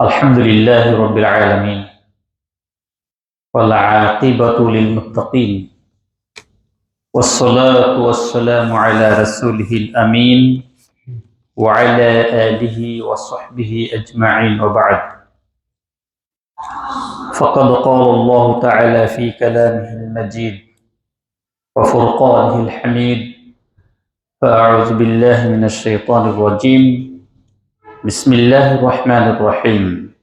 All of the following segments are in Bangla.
الحمد لله رب العالمين والعاقبة للمتقين والصلاة والسلام على رسوله الأمين وعلى آله وصحبه أجمعين وبعد. فقد قال الله تعالى في كلامه المجيد وفرقانه الحميد فأعوذ بالله من الشيطان الرجيم. بسم الله الرحمن الرحيم.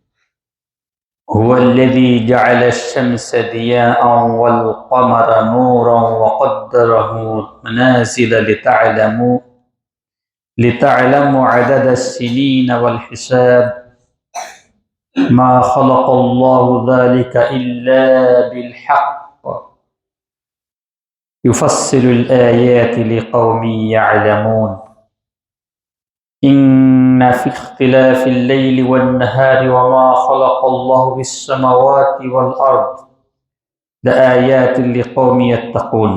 هو الذي جعل الشمس ضياء والقمر نورا وقدره منازل لتعلموا لتعلموا عدد السنين والحساب. ما خلق الله ذلك إلا بالحق. يفصل الآيات لقوم يعلمون. إن في اختلاف الليل والنهار وما خلق الله في السماوات والأرض لآيات لقوم يتقون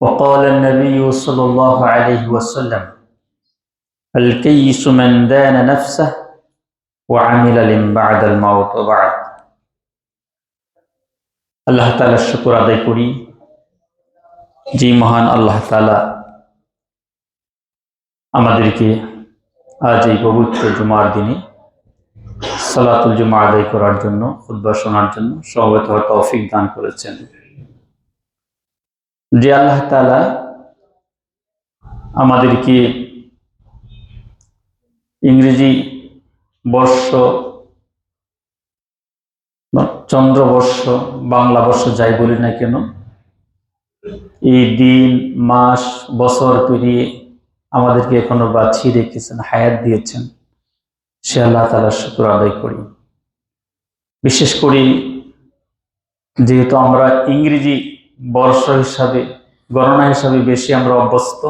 وقال النبي صلى الله عليه وسلم الكيس من دان نفسه وعمل لم بعد الموت وبعد আল্লাহ তালার শুকুর আদায় করি যে মহান আল্লাহ তালা আমাদেরকে আজ এই পবিত্র জুমার দিনে সালাতুল জুমা আদায় করার জন্য উদ্বাস শোনার জন্য সমবেত হওয়ার তৌফিক দান করেছেন। যে আল্লাহ তালা আমাদেরকে ইংরেজি বর্ষ চন্দ্রবর্ষ বাংলা বর্ষ যাই বলি না কেন, এই দিন, মাস, বছর পেরিয়ে আমাদেরকে এখনও বাঁচিয়ে রেখেছেন, হায়াত দিয়েছেন। সে আল্লাহ তালার শুক্র আদায় করি। বিশেষ করে যেহেতু আমরা ইংরেজি বর্ষ হিসাবে, গণনা হিসাবে বেশি আমরা অভ্যস্ত,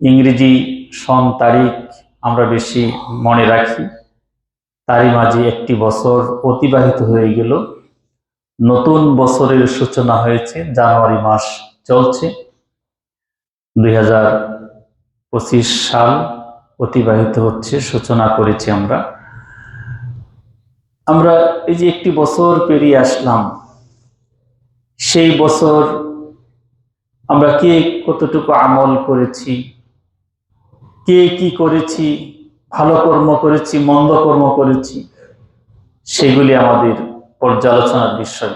ইংরেজি সন তারিখ আমরা বেশি মনে রাখি। তারই মাঝে একটি বছর অতিবাহিত হয়ে গেল। নতুন বছরের সূচনা হয়েছে, জানুয়ারি মাস চলছে। দুই হাজার পঁচিশ সাল অতিবাহিত হচ্ছে, সূচনা করেছি আমরা। আমরা এই যে একটি বছর পেরিয়ে আসলাম, সেই বছর আমরা কে কতটুকু আমল করেছি, কে কি করেছি, ভালো কর্ম করেছি, মন্দ কর্ম করেছি, সেগুলি আমাদের পর্যালোচনার বিষয়।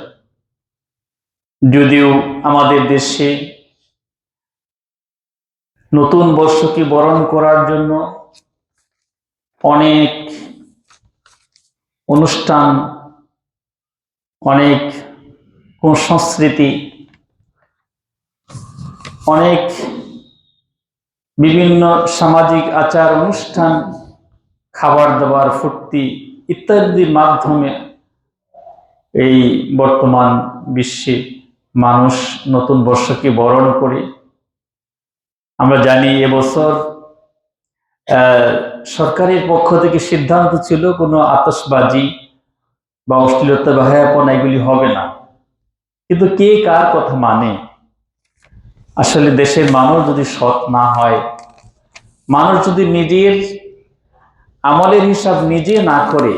যদিও আমাদের দেশে নতুন বর্ষকে বরণ করার জন্য অনেক অনুষ্ঠান, অনেক সংস্কৃতি অনেক বিভিন্ন সামাজিক আচার অনুষ্ঠান, খাবার দাবার, ফুর্তি ইত্যাদির মাধ্যমে এই বর্তমান বিশ্বে মানুষ নতুন বর্ষকে বরণ করে আমরা জানি এবছর সরকারের পক্ষ থেকে সিদ্ধান্ত ছিল কোনো আতসবাজি বা অশ্লীলতা বা এগুলি হবে না। কিন্তু কে কার কথা মানে? আসলে দেশের মানুষ যদি সৎ না হয়, মানুষ যদি নিজের আমলের হিসাব নিজে না করে,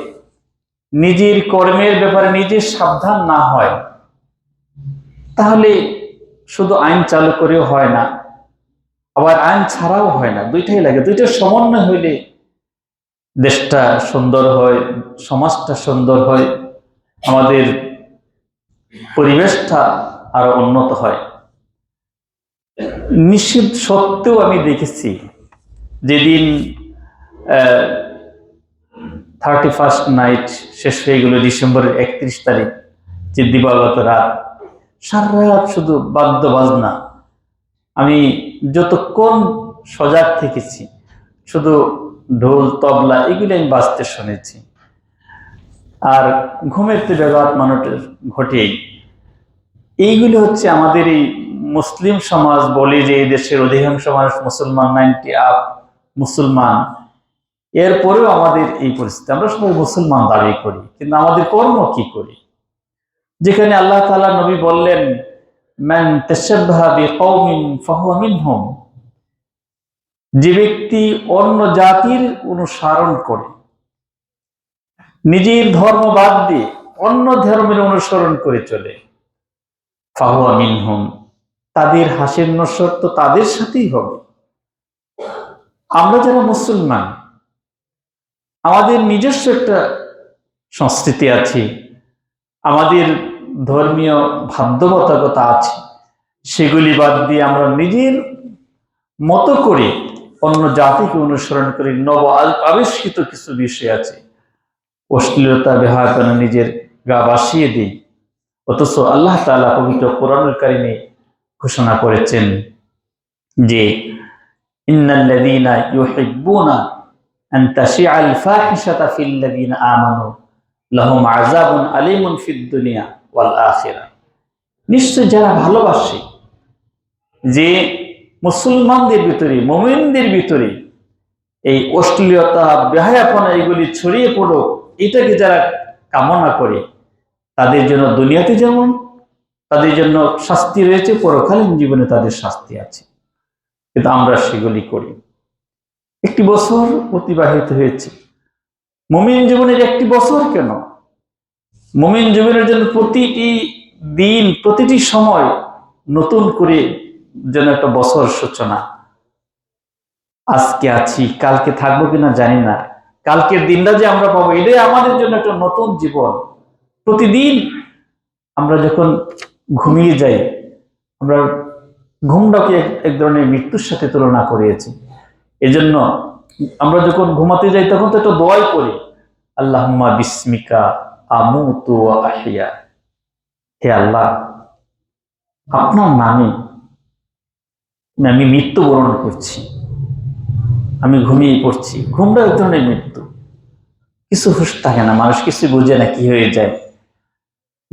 নিজের কর্মের ব্যাপারে নিজে সাবধান না হয়, তাহলে শুধু আইন চালু করেও হয় না। আবার আইন ছাড়াও হয় না, দুইটাই লাগে। দুইটার সমন্বয় হইলে দেশটা সুন্দর হয়, সমাজটা সুন্দর হয়, আমাদের পরিবেশটা আরও উন্নত হয়। নিষিদ্ধ সত্ত্বেও আমি দেখেছি, যেদিন থার্টি ফার্স্ট নাইট শেষ হয়ে গেল ডিসেম্বরের একত্রিশ তারিখ, যে দিবাগত রাত, সারা রাত শুধু বাদ্য বাজনা আমি যতক্ষণ সজাগ থেকেছি, শুধু ঢোল, তবলা এগুলি আমি বাঁচতে শুনেছি। আর ঘুমের তো ব্যাঘাত মানুষের ঘটেই। এইগুলি হচ্ছে আমাদের এই মুসলিম সমাজ বলে যে, এই দেশের অধিকাংশ মানুষ মুসলমান নাইনটি আপ মুসলমান। এরপরেও আমাদের এই পরিস্থিতি, আমরা সবাই মুসলমান দাবি করি, কিন্তু আমাদের কর্ম কি করি? যেখানে আল্লাহ তালা নবী বললেন ম্যান যে ব্যক্তি অন্য জাতির অনুসরণ করে, নিজের ধর্ম বাদ দিয়ে অন্য ধর্মের অনুসরণ করে চলে, ফাহুয়া মিনহুম। তাদের হাসির নসর তো তাদের সাথেই হবে। আমরা যারা মুসলমান, আমাদের নিজস্ব একটা সংস্কৃতি আছে, আমাদের ধর্মীয় বাধ্যবাধকতা আছে, সেগুলি বাদ দিয়ে আমরা নিজের মতো করে অন্য জাতিকে অনুসরণ করি নব আবিষ্কৃত কিছু বিষয় আছে। অশ্লীলতা বেহায়াপনা নিজের গা বাসিয়ে দিই, অথচ আল্লাহ তাআলা পবিত্র কোরআনুল কারিমে ঘোষণা করেছেন যে, ইন্নাল্লাযীনা ইউহিব্বুনা আন তাশিআল ফাহিশাতা ফিল্লাযীনা আমানু, লাহুম আযাবুন আলীমুন ফিদ আখিরাহ নিশ্চয় যারা ভালোবাসে যে মুসলমানদের ভিতরে, মুমিনদের ভিতরে এই অশ্লীলতা, বেহায়াপনা এগুলি ছড়িয়ে পড়ুক, এটাকে যারা কামনা করে, তাদের জন্য দুনিয়াতে যেমন, তাদের জন্য শাস্তি রয়েছে, পরকালীন জীবনে তাদের শাস্তি আছে। কিন্তু আমরা সেগুলি করি। একটি বছর অতিবাহিত হয়েছে। মুমিন জীবনের একটি বছর কেন? মুমিন জীবনের জন্য প্রতিটি দিন, প্রতিটি সময় নতুন করে যেন একটা বছর সূচনা। আজকে আছি, কালকে থাকব কিনা জানি না। কালকের দিনটা যে আমরা পাবো, এটাই আমাদের জন্য একটা নতুন জীবন। প্রতিদিন আমরা যখন ঘুমিয়ে যাই, আমরা ঘুমটাকে এক- ধরনের মৃত্যুর সাথে তুলনা করিয়েছি এজন্য আমরা যখন ঘুমাতে যাই, তখন তো একটা দোয়াই করি, আল্লাহুম্মা বিস্মিকা আমুতু আহিয়া হে আল্লাহ আপনার নামে আমি মৃত্যুবরণ করছি। আমি ঘুমিয়ে পড়ছি। ঘুমটা এক ধরনের মৃত্যু। কিছু হুশ থাকে না, মানুষ কিছু বুঝে না কি হয়ে যায়।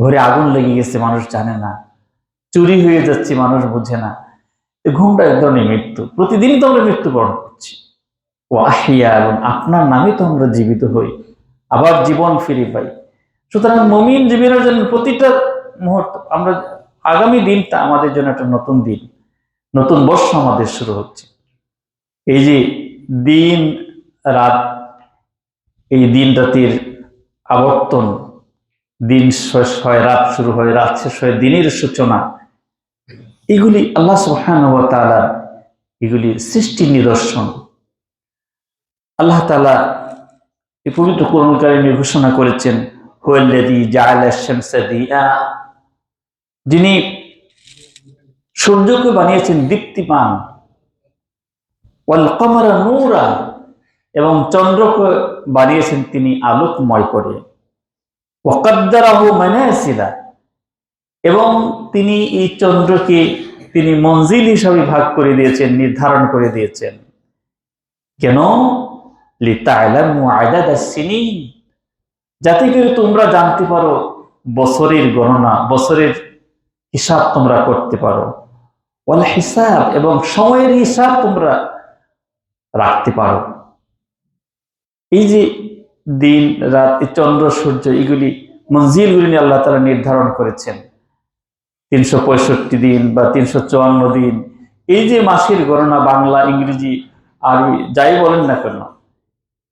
ঘরে আগুন লেগে গেছে, মানুষ জানে না। চুরি হয়ে যাচ্ছে, মানুষ বুঝে না। ঘুমটা এক ধরনের মৃত্যু। প্রতিদিনই তো আমরা মৃত্যুবরণ করছি। ও আহিয়া এবং আপনার নামে তো আমরা জীবিত হই। আবার জীবন ফিরে পাই। সুতরাং মমিন জীবনের জন্য প্রতিটা মুহূর্ত, আমরা আগামী দিনটা আমাদের জন্য একটা নতুন দিন, নতুন বর্ষ আমাদের শুরু হচ্ছে। এই যে দিন, রাত, এই দিন রাতের আবর্তন, দিন শেষ হয়, রাত শুরু হয়, রাত শেষ হয়, দিনের সূচনা, এগুলি আল্লাহ তাআলা, এগুলি সৃষ্টির নিদর্শন। আল্লাহ তাআলা এই পবিত্র কোরআন কারিমে ঘোষণা করেছেন যিনি সূর্যকে বানিয়েছেন দীপ্তিমান ওয়াল কমারা নূরা, এবং চন্দ্রকে বানিয়েছেন তিনি আলোকময় করে। এবং তিনি এই চন্দ্রকে তিনি মঞ্জিল হিসাবে ভাগ করে দিয়েছেন, নির্ধারণ করে দিয়েছেন। কেন? লিতা'লামু আদাদাস সিনিন যাতে করে তোমরা জানতে পারো বছরের গণনা, বছরের হিসাব তোমরা করতে পারো। হিসাব এবং সময়ের হিসাব তোমরা রাখতে পারো। এই যে দিন, রাত চন্দ্র, সূর্য, এগুলি মঞ্জিলগুলি নিয়ে আল্লাহ তালা নির্ধারণ করেছেন। তিনশো পঁয়ষট্টি দিন বা তিনশো চুয়ান্ন দিন। এই যে মাসের গণনা বাংলা, ইংরেজি, আরবি, যাই বলেন না কেন,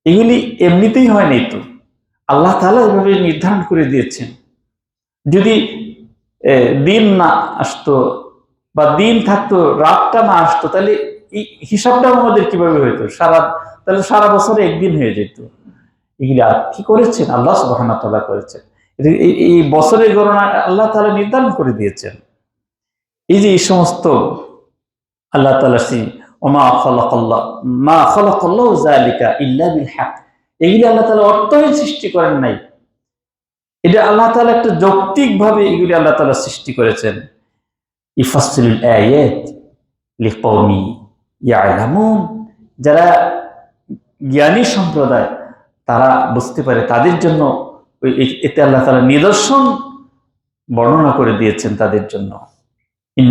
এগুলি এমনিতেই হয়নি তো। আল্লাহ তালা এভাবে নির্ধারণ করে দিয়েছেন। যদি দিন না আসতো বা দিন থাকতো, রাতটা না আসতো, তাহলে হিসাবটা আমাদের কীভাবে হইতো? সারা, তাহলে সারা বছরে একদিন হয়ে যেত। এগুলি আর কি করেছেন? আল্লাহ সুবহানাহু ওয়া করেছেন। এই- বছরের গণনা আল্লাহ তাআলা নির্ধারণ করে দিয়েছেন। এই যে এই সমস্ত আল্লাহ তাআলা সি ওমা খলাকাল্লাহ মা খলাকাল্লাহু ইল্লা বিল হক। এগুলি আল্লাহ তাআলা অর্থহীন সৃষ্টি করেন নাই। এটা আল্লাহ তাআলা একটা যৌক্তিক ভাবে এগুলি আল্লাহ তাআলা সৃষ্টি করেছেন। ইফাসসিলুল আয়াত লিকওমি ইয়ালামুন। যারা জ্ঞানী সম্প্রদায়, তারা বুঝতে পারে তাদের জন্য এতে আল্লাহ তাআলা নিদর্শন বর্ণনা করে দিয়েছেন তাদের জন্য। এই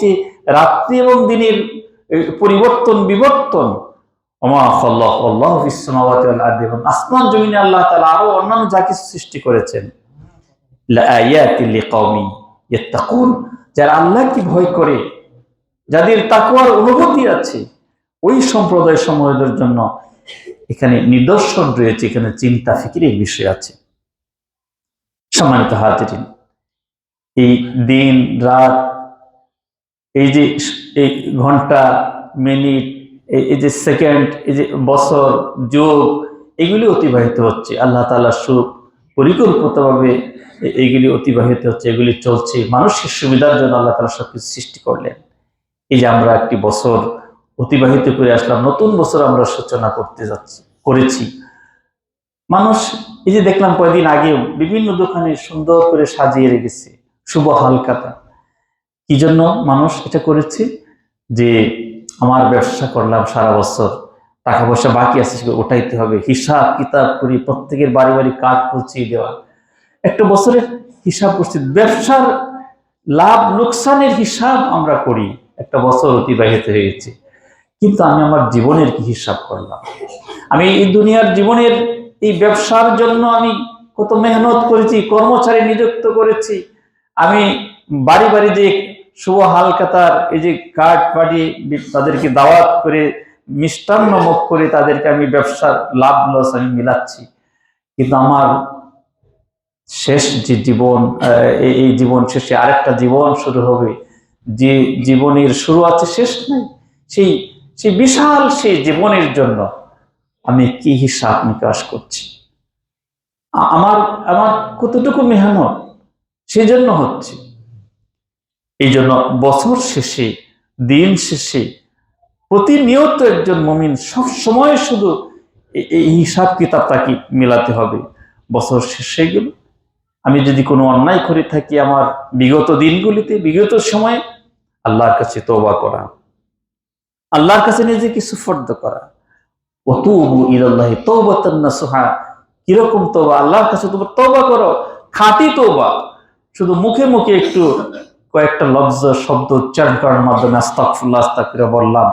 যে রাত্রি এবং দিনের পরিবর্তন বিবর্তন আসমান জমিনে আল্লাহ তাআলা আরও অন্যান্য যা কিছু সৃষ্টি করেছেন। যারা আল্লাহকে ভয় করে, যাদের তাকওয়ার অনুভূতি আছে, ওই সম্প্রদায় সমূহের জন্য এখানে নিদর্শন রয়েছে, এখানে চিন্তা ফিকিরের বিষয় আছে। সম্মানিত হাজিরিন, এই দিন, রাত, এই যে এই ঘণ্টা, মিনিট এই- যে সেকেন্ড এই যে বছর, যুগ, এগুলি অতিবাহিত হচ্ছে। আল্লাহ তালা সু পরিকল্পিতভাবে এইগুলি অতিবাহিত হচ্ছে, এগুলি চলছে। মানুষের সুবিধার জন্য আল্লাহ তালা সবকিছু সৃষ্টি করলেন। এই যে আমরা একটি বছর অতিবাহিত করে আসলাম, নতুন বছর আমরা সূচনা করতে যাচ্ছি, করেছি। মানুষ, এই যে দেখলাম কয়েকদিন আগেও বিভিন্ন দোকানে সুন্দর করে সাজিয়ে রেখেছে, শুভ হালকাতা কি জন্য মানুষ এটা করেছে? যে আমার ব্যবসা করলাম সারা বছর, টাকা পয়সা বাকি আছে, সেগুলো ওঠাইতে হবে। হিসাব, কিতাব করি, প্রত্যেকের বাড়ি বাড়ি কাজ পৌঁছিয়ে দেওয়া। একটা বছরের হিসাব করছি, ব্যবসার লাভ লোকসানের হিসাব আমরা করি। একটা বছর অতিবাহিত হয়েছে কিন্তু আমি আমার জীবনের কি হিসাব করলাম? আমি এই দুনিয়ার জীবনের এই ব্যবসার জন্য আমি কত মেহনত করেছি, কর্মচারী নিযুক্ত করেছি। আমি বাড়ি বাড়ি যে শুভ হালকাতার এই যে কার্ড পাঠিয়ে তাদেরকে দাওয়াত করে, মিষ্টান্ন মুখ করে তাদেরকে আমি ব্যবসার লাভ লস আমি মিলাচ্ছি। কিন্তু আমার শেষ যে জীবন এই- জীবন শেষে আরেকটা জীবন শুরু হবে, যে জীবনের শুরু আছে, শেষ নাই, সেই সেই বিশাল সেই জীবনের জন্য আমি কি হিসাব নিকাশ করছি? আমার আমার কতটুকু মেহনত সেই জন্য হচ্ছে। এই জন্য বছর শেষে, দিন শেষে প্রতিনিয়ত একজন মমিন সব সময় শুধু এই হিসাব কিতাব তাকে মেলাতে হবে। বছর শেষে গেল। আমি যদি কোনো অন্যায় করে থাকি আমার বিগত দিনগুলিতে, বিগত সময়ে আল্লাহর কাছে তওবা করা, আল্লাহর কাছে নিজেকে সুফর্দ করা। ওতুবু ইলাল্লাহি তাওবাতান নাসুহা। কীরকম তওবা? আল্লাহর কাছে তোমরা তওবা করো। খাঁটি তওবা। শুধু মুখে মুখে একটু কয়েকটা লফজ শব্দ উচ্চারণ করার মাধ্যমে আস্তাগফিরুল্লাহ আস্তাগফিরুল্লাহ বললাম,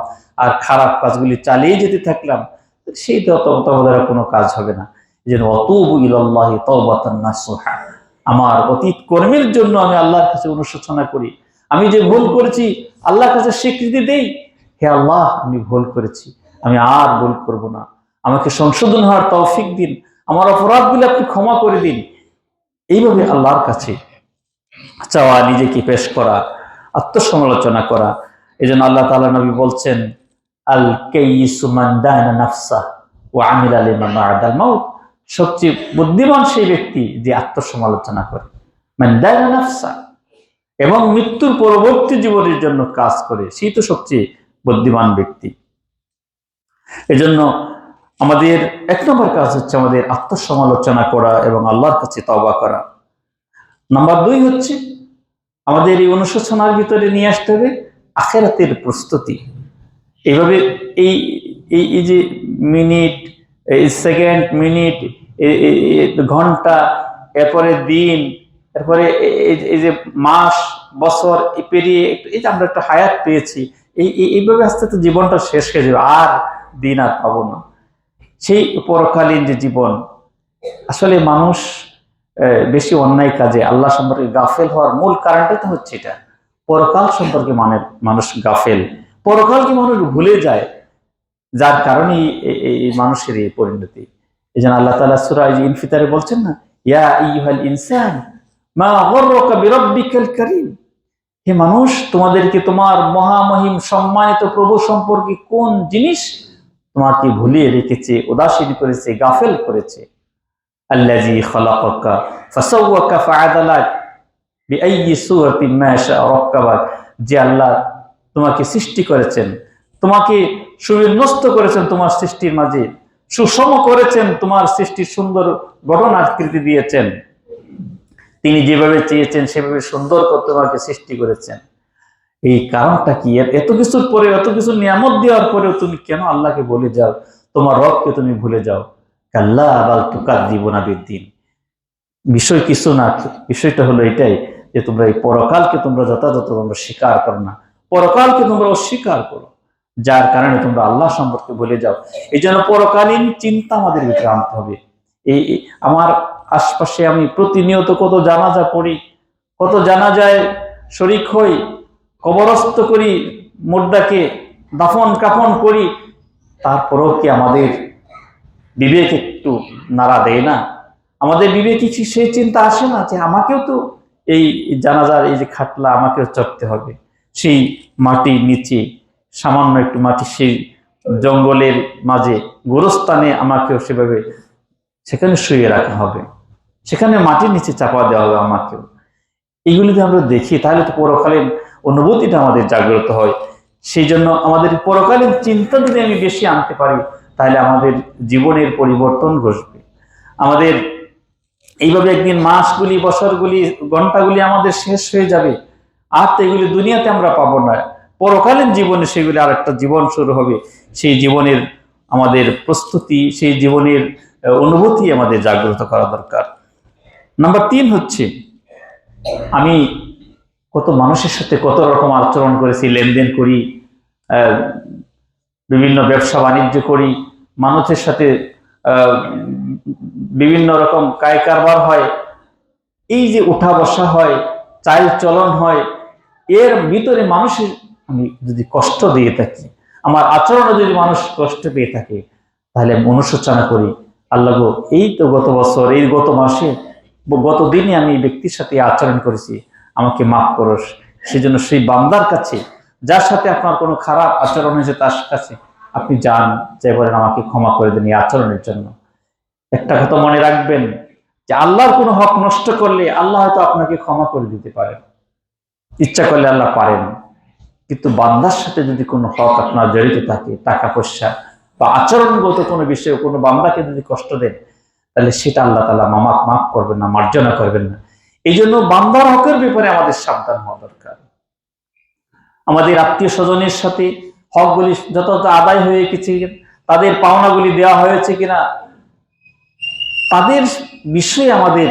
আর খারাপ কাজগুলি চালিয়ে যেতে থাকলাম, সেই দ্বারা কোনো কাজ হবে না। জন্য অতুবু ইলাল্লাহি তাওবাতান নাসুহা। আমার অতীত কর্মের জন্য আমি আল্লাহর কাছে অনুশোচনা করি। আমি যে ভুল করেছি, আল্লাহর কাছে স্বীকৃতি দেই। হে আল্লাহ, আমি ভুল করেছি। আমি আর ভুল করব না। আমাকে সংশোধন হওয়ার তৌফিক দিন। আমার অপরাধগুলো আপনি ক্ষমা করে দিন। এইভাবে আল্লাহর কাছে চাওয়া, নিজেকে পেশ করা, আত্মসমালোচনা করা। এই জন্য আল্লাহ তাআলা নবী বলছেন আল নাফসা সবচেয়ে বুদ্ধিমান সেই ব্যক্তি যে আত্মসমালোচনা করে। এবং মৃত্যুর পরবর্তী জীবনের জন্য কাজ করে, সেই তো সবচেয়ে বুদ্ধিমান ব্যক্তি। এজন্য আমাদের, এক নম্বর কাজ হচ্ছে আমাদের আত্মসমালোচনা করা এবং আল্লাহর কাছে তওবা করা। নাম্বার দুই হচ্ছে আমাদের এই অনুশোচনার ভিতরে নিয়ে আসতে হবে আখেরাতের প্রস্তুতি। এইভাবে এই এই যে মিনিট সেকেন্ড মিনিট ঘণ্টা, এরপরে দিন, এরপরে এই- যে মাস, বছর পেরিয়ে এই যে আমরা একটা হায়াত পেয়েছি, এই, এই- এইভাবে আস্তে আস্তে জীবনটা শেষ হয়ে যাবে, আর দিন আর পাবো না। সেই পরকালীন যে জীবন, আসলে মানুষ বেশি অন্যায় কাজে আল্লাহ সম্পর্কে গাফেল হওয়ার মূল কারণটা তো হচ্ছে এটা। পরকাল সম্পর্কে মানে মানুষ গাফেল। পরকালকে মানুষ ভুলে যায়? যার কারণে এই মানুষের এই পরিণতি। এই জন্য আল্লাহ তালা সুরা ইনফিতারে বলছেন না, ইয়া ইউহাল ইনসান হে মানুষ, তোমাদেরকে তোমার মহামহিম সম্মানিত প্রভু সম্পর্কে কোন জিনিস তোমাকে ভুলিয়ে রেখেছে, উদাসীন করেছে, গাফেল করেছে? আল্লাজি খালাকাকা, ফাসাওয়াকা ফাআদালাক, বিআইয়ি সূরাতিন মা শাআ রাক্কাবাক যে আল্লাহ তোমাকে সৃষ্টি করেছেন, তোমাকে সুবিন্যস্ত করেছেন তোমার সৃষ্টির মাঝে, সুষম করেছেন তোমার সৃষ্টির সুন্দর গঠন আকৃতি দিয়েছেন। তিনি যেভাবে চেয়েছেন, সেভাবে সুন্দর করে তোমাকে সৃষ্টি করেছেন। এই কারণটা কি? এত কিছুর পরে এত কিছু নিয়ামত দেওয়ার পরেও তুমি কেন আল্লাহকে বলে যাও? তোমার রবকে তুমি ভুলে যাও? কাল্লা আবাল তুকার বিদ্দিন বিষয় কিছু না, বিষয়টা হলো এটাই যে তোমরা এই পরকালকে তোমরা যথাযথ তোমরা স্বীকার করো না। পরকালকে তোমরা অস্বীকার করো। যার কারণে তোমরা আল্লাহ সম্পর্কে বলে যাও। এই জন্য পরকালীন চিন্তা আমাদের ভিতরে আনতে হবে। এই আমার আশপাশে আমি প্রতিনিয়ত কত জানাজা পড়ি, কত জানাজায় শরিক হই, কবরস্থ করি, মুর্দাকে দাফন কাফন করি, তারপরেও কি আমাদের বিবেক একটু নাড়া দেয় না। আমাদের বিবেকে সেই চিন্তা আসে না যে আমাকেও তো এই জানাজার এই যে খাটলা আমাকেও চড়তে হবে। সেই মাটির নিচে, সামান্য একটু মাটি সেই জঙ্গলের মাঝে, গোরস্থানে আমাকেও সেভাবে সেখানে শুয়ে রাখা হবে। সেখানে মাটির নিচে চাপা দেওয়া হবে আমাকেও। এগুলি যদি আমরা দেখি, তাহলে তো পরকালীন অনুভূতিটা আমাদের জাগ্রত হয়। সেই জন্য আমাদের পরকালীন চিন্তা যদি আমি বেশি আনতে পারি তাহলে আমাদের জীবনের পরিবর্তন ঘটবে। আমাদের এইভাবে একদিন মাসগুলি, বছরগুলি, ঘন্টাগুলি আমাদের শেষ হয়ে যাবে। আর তো এগুলি দুনিয়াতে আমরা পাবো না। পরকালীন জীবনে সেগুলি আর একটা জীবন শুরু হবে। সেই জীবনের আমাদের প্রস্তুতি, সেই জীবনের অনুভূতি আমাদের জাগ্রত করা দরকার। নাম্বার তিন হচ্ছে, আমি কত মানুষের সাথে কত রকম আচরণ করেছি, লেনদেন করি বিভিন্ন ব্যবসা বাণিজ্য করি মানুষের সাথে বিভিন্ন রকম কায় কারবার হয়, এই যে উঠা বসা হয়, চাল চলন হয়, এর ভিতরে মানুষের, আমি যদি কষ্ট দিয়ে থাকি, আমার আচরণে যদি মানুষ কষ্ট পেয়ে থাকে, তাহলে অনুশোচনা করি, আল্লাহ এই তো গত বছর, এই গত মাসে, গত দিনে আমি ব্যক্তির সাথে আচরণ করেছি, আমাকে মাফ করো, সেজন্য সেই বান্দার কাছে, যার সাথে আপনার কোনো খারাপ আচরণ হয়েছে, তার কাছে আপনি যান, যে বলেন আমাকে ক্ষমা করে দেন এই আচরণের জন্য। একটা কথা মনে রাখবেন, যে আল্লাহর কোনো হক নষ্ট করলে আল্লাহ হয়তো আপনাকে ক্ষমা করে দিতে পারেন। ইচ্ছা করলে আল্লাহ পারেন। কিন্তু বান্দার সাথে যদি কোনো হক আপনার জড়িত থাকে টাকা পয়সা বা আচরণগত কোনো বিষয়ে কোনো বান্দাকে যদি কষ্ট দেন, তাহলে সেটা আল্লাহ তালা মামা মাফ করবেন না, মার্জনা করবেন না। এই জন্য বান্দার হকের ব্যাপারে আমাদের সাবধান হওয়া দরকার। আমাদের আত্মীয় স্বজনের সাথে হকগুলি যথাযথ আদায় হয়ে গেছে তাদের পাওনাগুলি দেওয়া হয়েছে কিনা, তাদের বিষয়ে আমাদের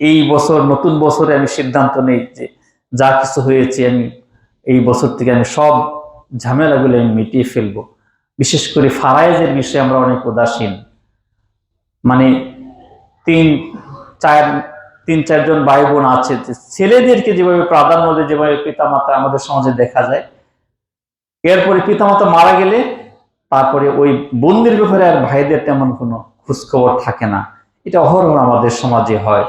এই বছর, নতুন বছরে আমি সিদ্ধান্ত নেই যে যা কিছু হয়েছে আমি এই বছর থেকে আমি সব ঝামেলাগুলো আমি মিটিয়ে ফেলব। বিশেষ করে ফারায়েজের বিষয়ে আমরা অনেক উদাসীন। মানে তিন, চার, তিন, চারজন ভাই বোন আছে ছেলেদেরকে যেভাবে প্রাধান্য যেভাবে পিতামাতা আমাদের সমাজে দেখা যায় এরপরে পিতামাতা মারা গেলে তারপরে ওই বোনদের ব্যাপারে আর ভাইদের তেমন কোনো খোঁজখবর থাকে না। এটা অহরহ আমাদের সমাজে হয়।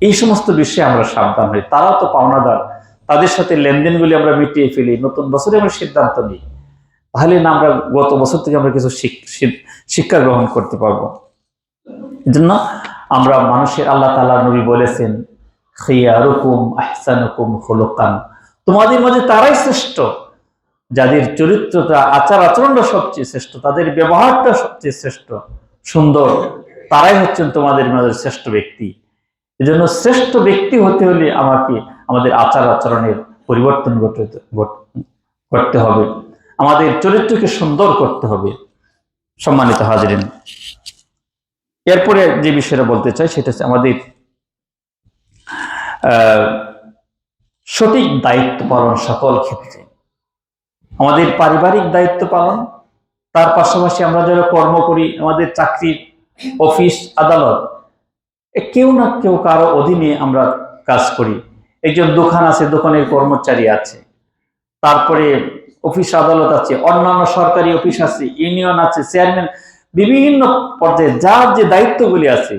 এই সমস্ত বিষয়ে আমরা সাবধান হই। তারা তো পাওনাদার। তাদের সাথে লেনদেনগুলি আমরা মিটিয়ে ফেলি। নতুন বছরে আমরা সিদ্ধান্ত নিই। তাহলে না আমরা গত বছর থেকে আমরা কিছু শিক- শিক- শিক্ষা গ্রহণ করতে পারব। এই জন্য আমরা মানুষের আল্লাহ তালা নবী বলেছেন, খিয়ারুকুম, আহসানুকুম, খুলুকান। তোমাদের মাঝে তারাই শ্রেষ্ঠ। যাদের চরিত্রটা, আচার আচরণটা সবচেয়ে শ্রেষ্ঠ, তাদের ব্যবহারটা সবচেয়ে শ্রেষ্ঠ, সুন্দর, তারাই হচ্ছেন তোমাদের মাঝে শ্রেষ্ঠ ব্যক্তি। এজন্য শ্রেষ্ঠ ব্যক্তি হতে হলে আমাকে আমাদের আচার আচরণের পরিবর্তন করতে হবে। আমাদের চরিত্রকে সুন্দর করতে হবে। সম্মানিত হাজরিন, এরপরে যে বিষয়টা বলতে চাই সেটা হচ্ছে আমাদের সঠিক দায়িত্ব পালন সকল ক্ষেত্রে আমাদের পারিবারিক দায়িত্ব পালন, তার পাশাপাশি আমরা যারা কর্ম করি, আমাদের চাকরির অফিস, আদালত কেউ না কেউ কারও অধীনে আমরা কাজ করি। একজন দোকান আছে, দোকানের কর্মচারী আছে, তারপরে অফিস আদালত আছে, অন্যান্য সরকারি অফিস আছে, ইউনিয়ন আছে, চেয়ারম্যান, বিভিন্ন পর্যায়ে যার যে দায়িত্বগুলি আছে,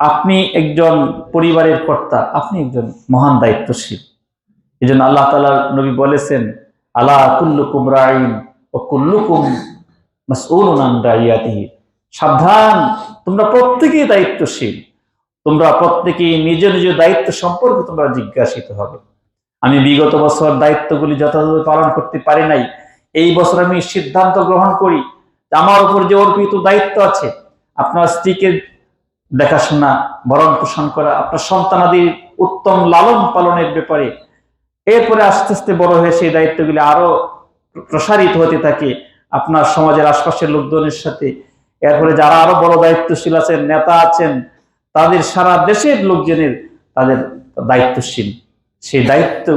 আপনি একজন পরিবারের কর্তা, আপনি একজন মহান দায়িত্বশীল। এই জন্য আল্লাহ তালা নবী বলেছেন আল্লাহ কুল্লুকুম রাইন ও কুল্লুকুম মাসউলুন আন রাইয়াতিহি। সাবধান, তোমরা প্রত্যেকেই দায়িত্বশীল। তোমরা প্রত্যেকেই নিজ নিজ দায়িত্ব সম্পর্কে তোমরা জিজ্ঞাসিত হবে। আমি বিগত বছর দায়িত্বগুলি যথাযথ পালন করতে পারি নাই। এই বছর আমি সিদ্ধান্ত গ্রহণ করি আমার উপর যে অর্পিত দায়িত্ব আছে, আপনার স্ত্রীকে দেখাশোনা ভরণ পোষণ করা, আপনার সন্তানাদির উত্তম লালন পালনের ব্যাপারে এরপরে আস্তে আস্তে বড় হয়ে সেই দায়িত্বগুলি আরও প্রসারিত হতে থাকে আপনার সমাজের আশপাশের লোকজনের সাথে। এরপরে যারা আরও বড় দায়িত্বশীল আছেন, নেতা আছেন, তাদের সারা দেশের লোকজনের তাদের দায়িত্বশীল। সেই দায়িত্ব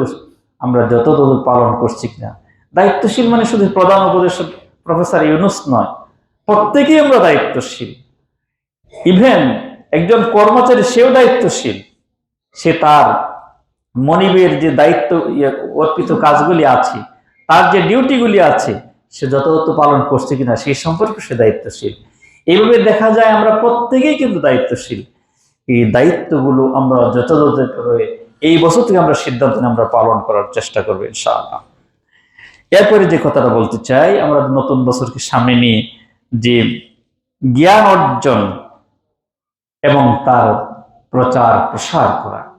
আমরা যত যতদূর পালন করছি কিনা। দায়িত্বশীল মানে শুধু প্রধান উপদেশক প্রফেসর ইউনুস নয়, প্রত্যেকেই আমরা দায়িত্বশীল। ইভেন একজন কর্মচারী সেও দায়িত্বশীল। সে তার মনিবের যে দায়িত্ব ইয়ে, অর্পিত কাজগুলি আছে তার যে ডিউটিগুলি আছে সে যথাযথ পালন করছে কিনা সেই সম্পর্কে সে দায়িত্বশীল। এইভাবে দেখা যায় আমরা প্রত্যেকেই কিন্তু দায়িত্বশীল। এই দায়িত্বগুলো আমরা যথাযথভাবে এই বছর থেকে আমরা সিদ্ধান্ত আমরা পালন করার চেষ্টা করব ইনশাআল্লাহ। এরপরে যে কথাটা বলতে চাই আমরা নতুন বছরকে সামনে নিয়ে যে জ্ঞান অর্জন এবং তার প্রচার প্রসার করা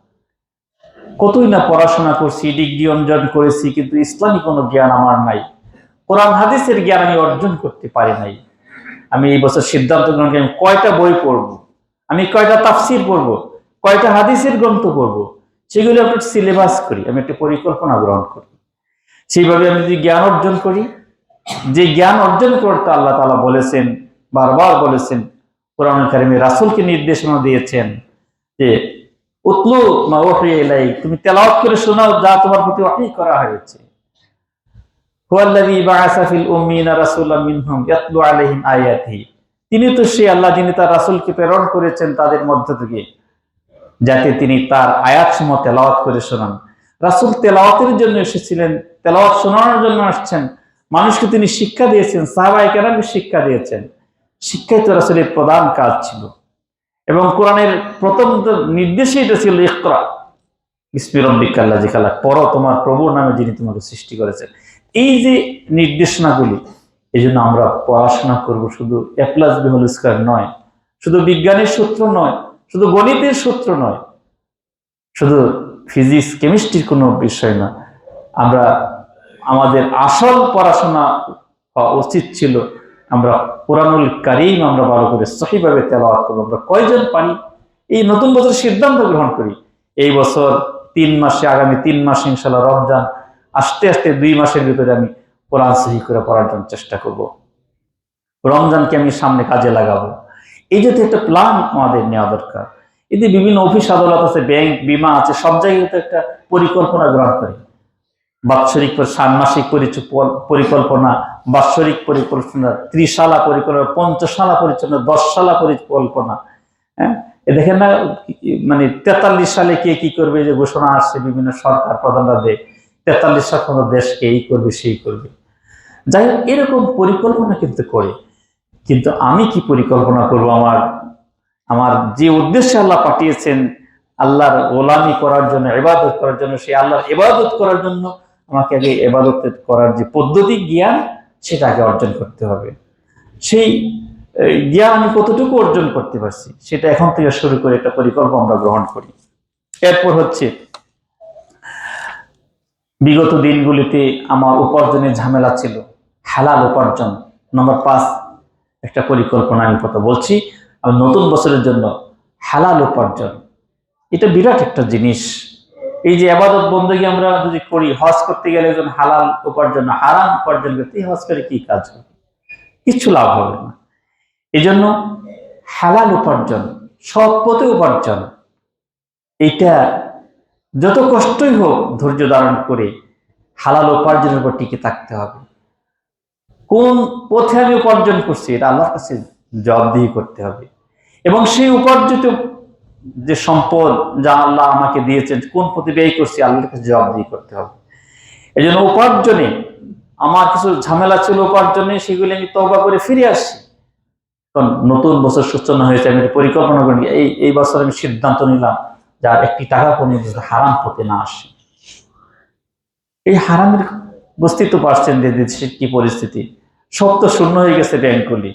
কতই না পড়াশোনা করছি, ডিগ্রি অর্জন করেছি, কিন্তু ইসলামী কোনো জ্ঞান আমার নাই। কোরআন, হাদিসের জ্ঞান আমি অর্জন করতে পারি নাই। আমি এই বছর সিদ্ধান্ত গ্রহণ করি, আমি কয়টা বই পড়ব? আমি কয়টা তাফসির পড়ব? কয়টা হাদিসের গ্রন্থ পড়ব? সেগুলো আমি সিলেবাস করি, আমি একটা পরিকল্পনা গ্রহণ করি। সেইভাবে আমি যদি জ্ঞান অর্জন করি, যে জ্ঞান অর্জন করতে আল্লাহ তালা বলেছেন, বারবার বলেছেন কোরআন কারিমে রাসুলকে নির্দেশনা দিয়েছেন যে উতলু মা ওহি তুমি করে শোনাও যা তোমার প্রতি ওয়াহি করা হয়েছে। হুয়াল্লাযী বাআসা ফিল উম্মিনা রাসূলাম মিনহুম ইয়াতলু আলাইহিম আয়াতিহি তিনি তো সে আল্লাহ যিনি তার রাসূলকে প্রেরণ করেছেন তাদের মধ্য থেকে, যাতে তিনি তার আয়াতসমূহ তেলাওয়াত করে শোনান। রাসূল তেলাওয়াতের জন্য এসেছিলেন, তেলাওয়াত শোনানোর জন্য আসছেন। মানুষকে তিনি শিক্ষা দিয়েছেন, সাহাবায়ে কেরামকে শিক্ষা দিয়েছেন। শিক্ষাই তো রাসূলের প্রধান কাজ ছিল। এবং কোরআনের প্রথম নির্দেশই এটা ছিল ইকরা। যে জিকালা পড়ো তোমার প্রভুর নামে যিনি তোমাকে সৃষ্টি করেছেন। এই যে নির্দেশনাগুলি এই জন্য আমরা পড়াশোনা করব শুধু এ প্লাস বি নয়, শুধু বিজ্ঞানের সূত্র নয়, শুধু গণিতের সূত্র নয়, শুধু ফিজিক্স কেমিস্ট্রির কোনো বিষয় না। আমরা আমাদের আসল পড়াশোনা হওয়া উচিত ছিল আমরা কোরআনুল কারিম আমরা ভালো করে সহিভাবে তেলাওয়াত করব। আমরা কয়জন পারি এই নতুন বছর সিদ্ধান্ত গ্রহণ করি। এই বছর তিন মাসে, আগামী তিন মাসে ইনশাল্লাহ রমজান, আস্তে আস্তে দুই মাসের ভিতরে আমি কোরআন সহি করে পড়ার জন্য চেষ্টা করব। রমজানকে আমি সামনে কাজে লাগাবো। এই যদি একটা প্ল্যান আমাদের নেওয়া দরকার। এতে বিভিন্ন অফিস আদালত আছে, ব্যাংক, বিমা আছে, সব জায়গায় তো একটা পরিকল্পনা গ্রহণ করে। বাৎসরিক ষান্মাসিক পরিচ- পরিকল্পনা বাৎসরিক পরিকল্পনা, ত্রিশালা পরিকল্পনা, পঞ্চশালা পরিচালনা দশশালা পরিকল্পনা। হ্যাঁ? দেখেন না মানে তেতাল্লিশ সালে কে কি করবে যে ঘোষণা আসছে বিভিন্ন সরকার প্রধানরা দেয় তেতাল্লিশ সাল কোনো দেশকে এই করবে, সেই করবে। যাই হোক, এরকম পরিকল্পনা কিন্তু করে। কিন্তু আমি কি পরিকল্পনা করব আমার আমার যে উদ্দেশ্যে আল্লাহ পাঠিয়েছেন, আল্লাহর গোলামি করার জন্য এবাদত করার জন্য, সেই আল্লাহর এবাদত করার জন্য আমাকে আগে এবাদত করার যে পদ্ধতি, জ্ঞান সেটা আগে অর্জন করতে হবে। সেই জ্ঞান আমি কতটুকু অর্জন করতে পারছি, সেটা এখন থেকে শুরু করে একটা পরিকল্পনা আমরা গ্রহণ করি। এরপর হচ্ছে, বিগত দিনগুলিতে আমার উপার্জনের ঝামেলা ছিল, হালাল উপার্জন। নম্বর পাঁচ, একটা পরিকল্পনা আমি কথা বলছি আর নতুন বছরের জন্য হালাল উপার্জন। এটা বিরাট একটা জিনিস। এই যে আবাদত বন্দী আমরা যদি করি, হজ করতে গেলে একজন হালাল উপার্জন, হারাম উপার্জন করতে হজ করে কি কাজ হবে? কিচ্ছু লাভ হবে না। এই জন্য হালাল উপার্জন, সৎ পথে উপার্জন, এটা যত কষ্টই হোক ধৈর্য ধারণ করে হালাল উপার্জনের উপর টিকে থাকতে হবে। কোন পথে আমি উপার্জন করছি, এটা আল্লাহর কাছে জবাবদিহি করতে হবে। এবং সেই উপার্জিত যে সম্পদ যা আল্লাহ আমাকে দিয়েছেন, কোন প্রতি ব্যয় করছি, আল্লাহর কাছে জবাবদিহি করতে হবে। এই জন্য উপার্জনে, আমার কিছু ঝামেলা ছিল উপার্জনে, সেগুলি আমি তবা করে ফিরে আসছি। কারণ নতুন বছর সূচনা হয়েছে, আমি পরিকল্পনা করি এই এই বছর আমি সিদ্ধান্ত নিলাম যে আর একটি টাকা কোনো হারাম পথে না আসে। এই হারামের বুঝতেই তো পারছেন যে দেশের কি পরিস্থিতি? সব তো শূন্য হয়ে গেছে ব্যাংকগুলি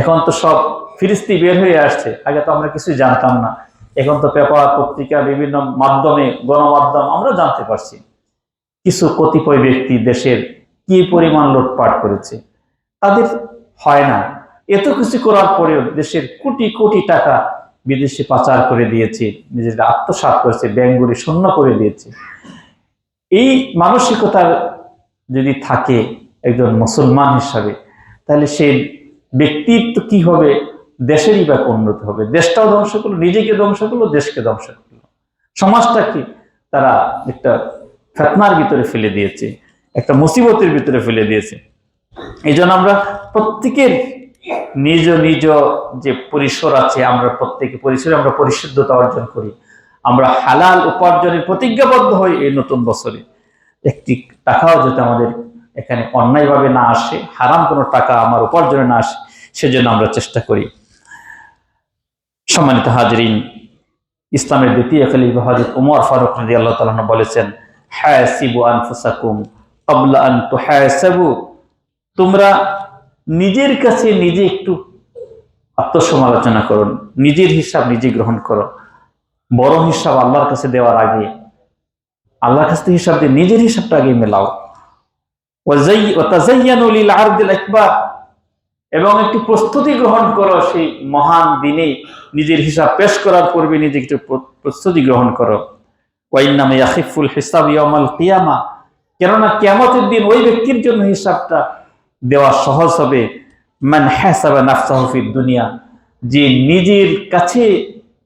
এখন তো সব ফিরিস্তি বের হয়ে আসছে, আগে তো আমরা কিছুই জানতাম না। এখন তো পেপার, পত্রিকা, বিভিন্ন মাধ্যমে, গণমাধ্যম আমরা জানতে পারছি। কিছু কতিপয় ব্যক্তি দেশের কি পরিমাণ লুটপাট করেছে, তাদের হয় না। এত কিছু করার পরেও দেশের কোটি কোটি টাকা বিদেশে পাচার করে দিয়েছে, নিজের আত্মসাৎ করেছে ব্যাংকগুলি শূন্য করে দিয়েছে। এই মানসিকতার যদি থাকে একজন মুসলমান হিসাবে, তাহলে সেই ব্যক্তিত্ব কি হবে? দেশেরই বা উন্নত হবে। দেশটাও ধ্বংস করল, নিজেকে ধ্বংস করল, দেশকে ধ্বংস করল। সমাজটা কি? তারা একটা ফেতনার ভিতরে ফেলে দিয়েছে, একটা মুসিবতের ভিতরে ফেলে দিয়েছে। এই আমরা প্রত্যেকের নিজ নিজ যে পরিসর আছে, আমরা প্রত্যেকে পরিসরে আমরা পরিশুদ্ধতা অর্জন করি। আমরা হালাল উপার্জনে প্রতিজ্ঞাবদ্ধ হই এই নতুন বছরে। একটি টাকাও যাতে আমাদের এখানে অন্যায়ভাবে না আসে, হারাম কোনো টাকা আমার উপার্জনে না আসে, সেজন্য আমরা চেষ্টা করি। সম্মানিত হাজরিন, ইসলামের দ্বিতীয় খলিফা হযরত ওমর ফারুক রাদিয়াল্লাহু তাআলা আনহু বলেছেন, হাসিবু আনফুসাকুম ক্বাবলা আন তুহাসাবু। তোমরা নিজের কাছে নিজে একটু আত্মসমালোচনা করুন, নিজের হিসাব নিজে গ্রহণ করো। বড় হিসাব আল্লাহর কাছে দেওয়ার আগে, আল্লাহর কাছ হিসাব দিয়ে নিজের হিসাবটা আগে মেলাও। ওয়াজাই- ওয়াতাজাইয়ানু লিল আরদিল আকবার। এবং একটু প্রস্তুতি গ্রহণ করো সেই মহান দিনে। নিজের হিসাব পেশ করার পূর্বে নিজে একটু প্রস্তুতি গ্রহণ করো। ওয়াইন্নামে ইয়াখিফুল হিসাব ইয়ামাল কিয়ামা। কেননা কিয়ামতের দিন ওই ব্যক্তির জন্য হিসাবটা দেওয়া সহজ হবে। মান হাসাবা নাফসাহু ফিদ দুনিয়া। যে নিজের কাছে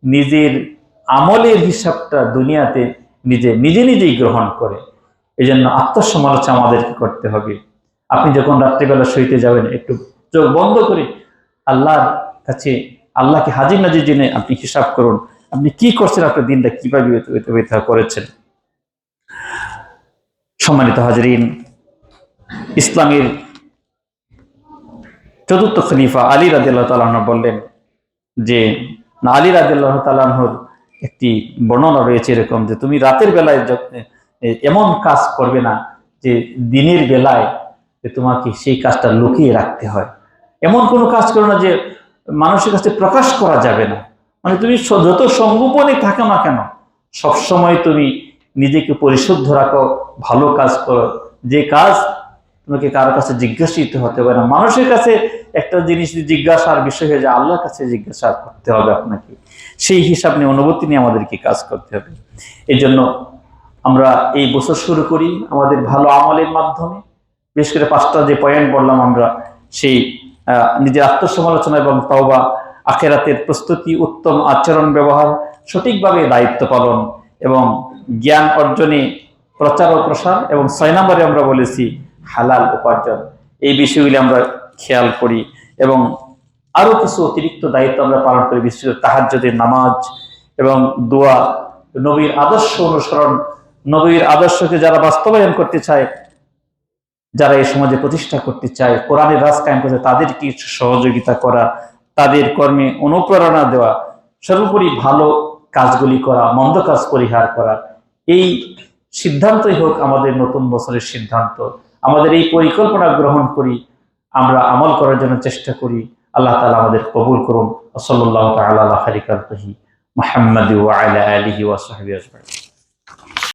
নিজের আমলের হিসাবটা দুনিয়াতে নিজে নিজে নিজেই গ্রহণ করে। এই জন্য আত্মসমালোচনা আমাদেরকে করতে হবে। আপনি যখন রাত্রিবেলা শুইতে যাবেন, একটু চোখ বন্ধ করে আল্লাহর কাছে, আল্লাহকে হাজির নাজির জেনে আপনি হিসাব করুন, আপনি কি করছেন, আপনার দিনটা কীভাবে অতিবাহিত করেছেন। সম্মানিত হাজরিন, ইসলামের চতুর্থ খলিফা আলী রাদিল্লাহ তালাহ বললেন যে, না, আলী রাদিল্লাহ তালাহর একটি বর্ণনা রয়েছে এরকম যে, তুমি রাতের বেলায় এমন কাজ করবে না যে, দিনের বেলায় তোমাকে সেই কাজটা লুকিয়ে রাখতে হয়। এমন কোনো কাজ করো না যে মানুষের কাছে প্রকাশ করা যাবে না। মানে তুমি যত সংগোপনে থাকো না কেন, সবসময় তুমি নিজেকে পরিশুদ্ধ রাখো, ভালো কাজ করো। যে কাজ তোমাকে কারোর কাছে জিজ্ঞাসিত হতে পারে না। মানুষের কাছে একটা জিনিস জিজ্ঞাসার বিষয় হয়ে যায়, আল্লাহর কাছে জিজ্ঞাসা করতে হবে আপনাকে। সেই হিসাব নিয়ে, অনুভূতি নিয়ে আমাদেরকে কাজ করতে হবে। এই জন্য আমরা এই বছর শুরু করি আমাদের ভালো আমলের মাধ্যমে। বিশেষ করে পাঁচটা যে পয়েন্ট বললাম আমরা, সেই নিজের আত্মসমালোচনা এবং তওবা আখেরাতের প্রস্তুতি, উত্তম আচরণ, ব্যবহার সঠিকভাবে দায়িত্ব পালন এবং জ্ঞান অর্জনে প্রচার ও প্রসার এবং ছয় নম্বরে আমরা বলেছি হালাল উপার্জন। এই বিষয়গুলি আমরা খেয়াল করি এবং আরও কিছু অতিরিক্ত দায়িত্ব আমরা পালন করি বিশেষ করে তাহাজ্জুদের নামাজ এবং দোয়া। নবীর আদর্শ অনুসরণ, নবীর আদর্শকে যারা বাস্তবায়ন করতে চায় যারা এই সমাজে প্রতিষ্ঠা করতে চায়, কোরআনের রাজ কায়েম করতে তাদের কিছু সহযোগিতা করা, তাদের কর্মে অনুপ্রেরণা দেওয়া, সর্বোপরি ভালো কাজগুলি করা, মন্দ কাজ পরিহার করা, এই সিদ্ধান্তই হোক আমাদের নতুন বছরের সিদ্ধান্ত। আমাদের এই পরিকল্পনা গ্রহণ করি, আমরা আমল করার জন্য চেষ্টা করি। আল্লাহ তালা আমাদের কবুল করুন। সাল্লাহ তালা খারিকাল মাহমদ ওয়া আলা আলিহি ওয়া সাহবিহি আজমাইন।